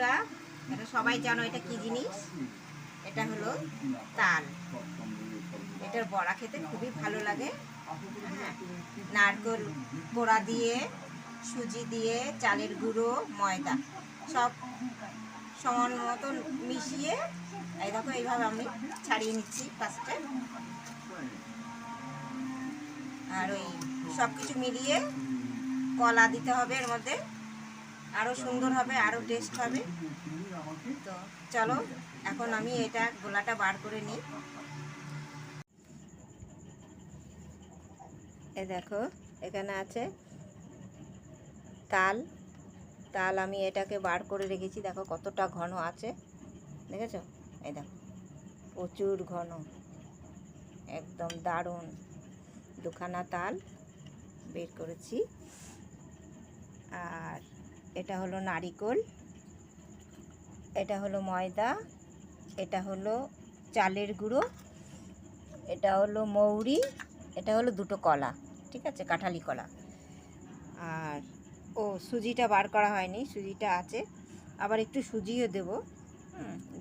বন্ধুরা এটা সবাই জানো এটা কি জিনিস? এটা হলো তাল। এটার বড়া খেতে খুবই ভালো লাগে। হ্যাঁ, নারকেল পোড়া দিয়ে সুজি দিয়ে চালের গুঁড়ো ময়দা সব সমান মতন মিশিয়ে এই দেখো এইভাবে আমি ছাড়িয়ে নিচ্ছি ফার্স্টে আর ওই সব কিছু মিলিয়ে কলা দিতে হবে এর মধ্যে। আরও সুন্দর হবে আরও টেস্ট হবে। তো চলো, এখন আমি এটা গোলাটা বার করে নিই। এ দেখো, এখানে আছে তাল। তাল আমি এটাকে বার করে রেখেছি, দেখো কতটা ঘন আছে। দেখেছ? এই দেখো, প্রচুর ঘন। একদম দারুণ। দুখানা তাল বের করেছি। এটা হলো নারিকোল, এটা হলো ময়দা, এটা হলো চালের গুঁড়ো, এটা হলো মৌরি, এটা হলো দুটো কলা, ঠিক আছে? কাঁঠালি কলা। আর, ও সুজিটা বার করা হয়নি, সুজিটা আছে। আবার একটু সুজিও দেবো।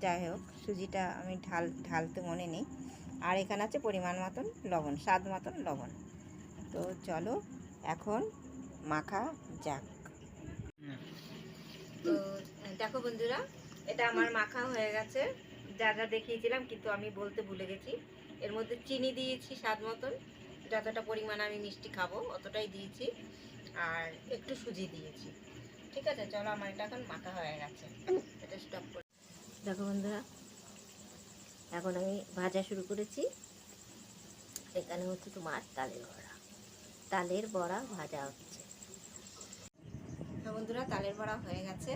যাই হোক, সুজিটা আমি ঢাল, ঢালতে মনে নেই। আর এখানে আছে পরিমাণ মতন লবণ, স্বাদ মতন লবণ। তো চলো, এখন মাখা যাক। তো দেখো বন্ধুরা, এটা আমার মাখা হয়ে গেছে। যা যা দেখিয়েছিলাম, কিন্তু আমি বলতে ভুলে গেছি। এর মধ্যে চিনি দিয়েছি স্বাদ মতন। যতটা পরিমাণ আমি মিষ্টি খাব, অতটাই দিয়েছি। আর একটু সুজি দিয়েছি। ঠিক আছে, চলো আমার এটা এখন মাখা হয়ে গেছে। এটা স্টপ করে। দেখো বন্ধুরা, এখন আমি ভাজা শুরু করেছি। এখানে হচ্ছে তোমার তালের বড়া। তালের বড়া ভাজা হচ্ছে। হ্যাঁ বন্ধুরা, তালের বড়া হয়ে গেছে।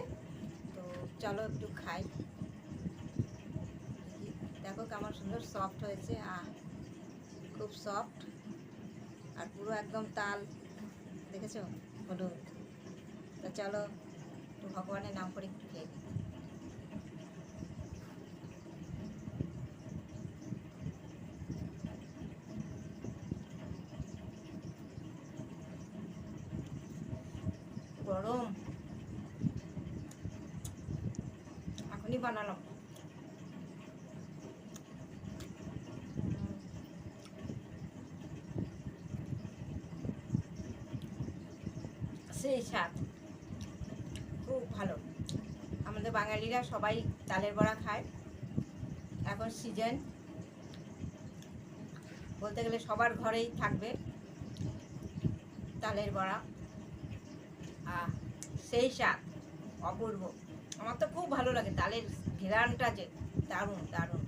তো চলো একটু খাই। দেখো কেমন সুন্দর সফট হয়েছে আর খুব সফট আর পুরো একদম তাল। দেখেছ? হলুদ। তো চলো, একটু ভগবানের নাম করে একটু খেয়ে গরম। এখনই বানালাম। সেই স্বাদ। খুব ভালো। আমাদের বাঙালিরা সবাই তালের বড়া খায়। এখন সিজন। বলতে গেলে সবার ঘরেই থাকবে তালের বড়া। আহ সেই স্বাদ অপূর্ব। আমার তো খুব ভালো লাগে তালের ঘেরানটা যে দারুণ দারুণ।